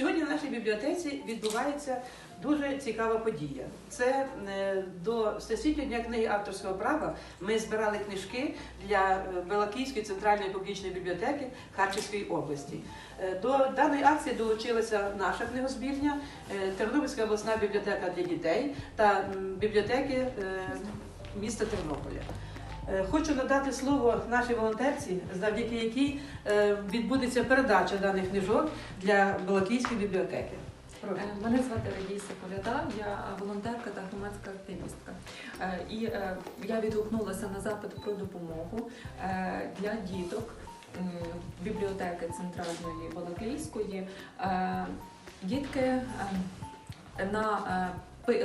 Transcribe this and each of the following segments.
Сьогодні в нашій бібліотеці відбувається дуже цікава подія. Це е, до Всесвітнього дня книги авторського права ми збирали книжки для е, Балакійської центральної публічної бібліотеки Харківської області. Е, До даної акції долучилася наша книгозбірня, Тернопільська обласна бібліотека для дітей та бібліотеки міста Тернополя. Е, Хочу надати слово нашій волонтерці, завдяки якій е, відбудеться передача даних книжок для Балакійської бібліотеки. Прошу. Е, Мене звати Радійся Коляда, я волонтерка та громадська активістка. І я відгукнулася на запит про допомогу для діток бібліотеки центральної Балаклійської. Дітки е, на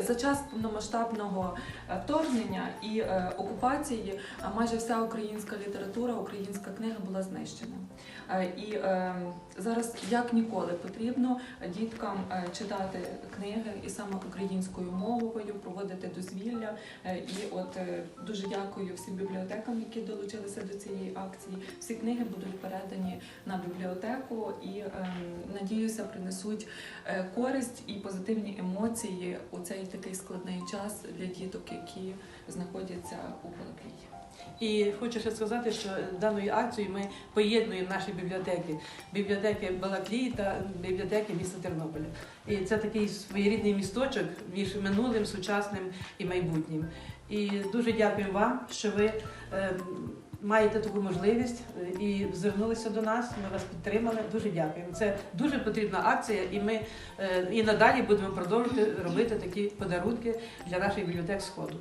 за час повномасштабного е, вторгнення і е, окупації е, майже вся українська література, українська книга була знищена. І зараз як ніколи потрібно діткам читати книги і саме українською мовою, проводити дозвілля. І от дуже дякую всім бібліотекам, які долучилися до цієї акції. Всі книги будуть передані на бібліотеку і е, надіюся, принесуть користь і позитивні емоції у цей такий складний час для діток, які знаходяться у Балаклії. І хочу ще сказати, що даною акцією ми поєднуємо наші бібліотеки, бібліотеки Балаклії та бібліотеки міста Тернополя. І це такий своєрідний місточок між минулим, сучасним і майбутнім. І дуже дякуємо вам, що ви е, маєте таку можливість е, і звернулися до нас. Ми вас підтримали. Дуже дякуємо. Це дуже потрібна акція, і ми е, і надалі будемо продовжувати робити такі подарунки для наших бібліотек Сходу.